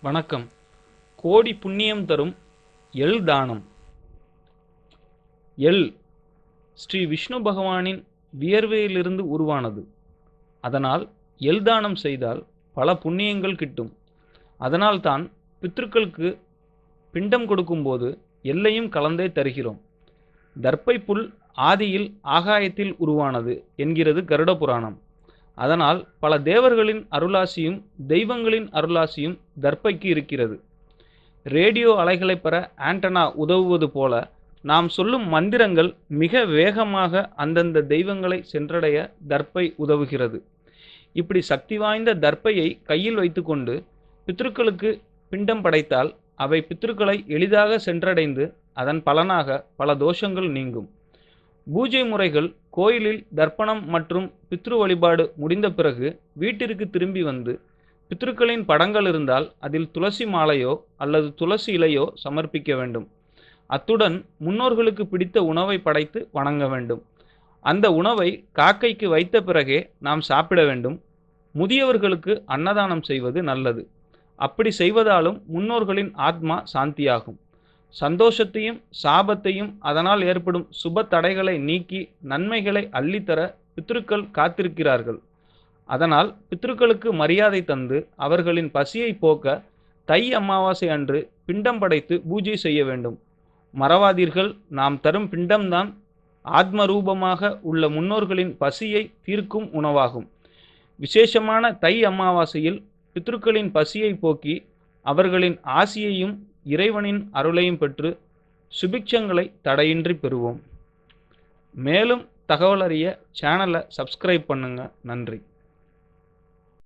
வணக்கம். கோடி புண்ணியம் தரும் எல் தானம். எல் ஸ்ரீ விஷ்ணு பகவானின் வியர்வையிலிருந்து உருவானது. அதனால் எள் தானம் செய்தால் பல புண்ணியங்கள் கிட்டும். அதனால்தான் பித்ருக்களுக்கு பிண்டம் கொடுக்கும்போது எல்லையும் கலந்தே தருகிறோம். தர்ப்பை புல் ஆதியில் ஆகாயத்தில் உருவானது என்கிறது கருட புராணம். அதனால் பல தேவர்களின் அருளாசியும் தெய்வங்களின் அருளாசியும் தர்பைக்கு இருக்கிறது. ரேடியோ அலைகளை பெற ஆண்டனா உதவுவது போல நாம் சொல்லும் மந்திரங்கள் மிக வேகமாக அந்தந்த தெய்வங்களை சென்றடைய தர்ப்பை உதவுகிறது. இப்படி சக்தி வாய்ந்த தர்ப்பையை கையில் வைத்துக்கொண்டு பித்ருக்களுக்கு பிண்டம் படைத்தால் அவை பித்ருக்களை எளிதாக சென்றடைந்து அதன் பலனாக பல தோஷங்கள் நீங்கும். பூஜை முறைகள் கோயிலில் தர்ப்பணம் மற்றும் பித்ரு வழிபாடு முடிந்த பிறகு வீட்டிற்கு திரும்பி வந்து பித்ருக்களின் படங்கள் இருந்தால் அதில் துளசி மாலையோ அல்லது துளசி இலையோ சமர்ப்பிக்க வேண்டும். அத்துடன் முன்னோர்களுக்கு பிடித்த உணவை படைத்து வணங்க வேண்டும். அந்த உணவை காக்கைக்கு வைத்த பிறகே நாம் சாப்பிட வேண்டும். முதியவர்களுக்கு அன்னதானம் செய்வது நல்லது. அப்படி செய்வதாலும் முன்னோர்களின் ஆத்மா சாந்தியாகும். சந்தோஷத்தையும் சாபத்தையும் அதனால் ஏற்படும் சுப தடைகளை நீக்கி நன்மைகளை அள்ளித்தர பித்ருக்கள் காத்திருக்கிறார்கள். அதனால் பித்ருக்களுக்கு மரியாதை தந்து அவர்களின் பசியை போக்க தை அமாவாசை அன்று பிண்டம் படைத்து பூஜை செய்ய வேண்டும். மறவாதீர்கள் நாம் தரும் பிண்டம்தான் ஆத்மரூபமாக உள்ள முன்னோர்களின் பசியை தீர்க்கும் உணவாகும். விசேஷமான தை அமாவாசையில் பித்ருக்களின் பசியை போக்கி அவர்களின் ஆசியையும் இறைவனின் அருளையும் பெற்று சுபிக்ஷங்களை தடையின்றி பெறுவோம். மேலும் தகவல் அறிய சேனலை சப்ஸ்கிரைப் பண்ணுங்கள் நன்றி.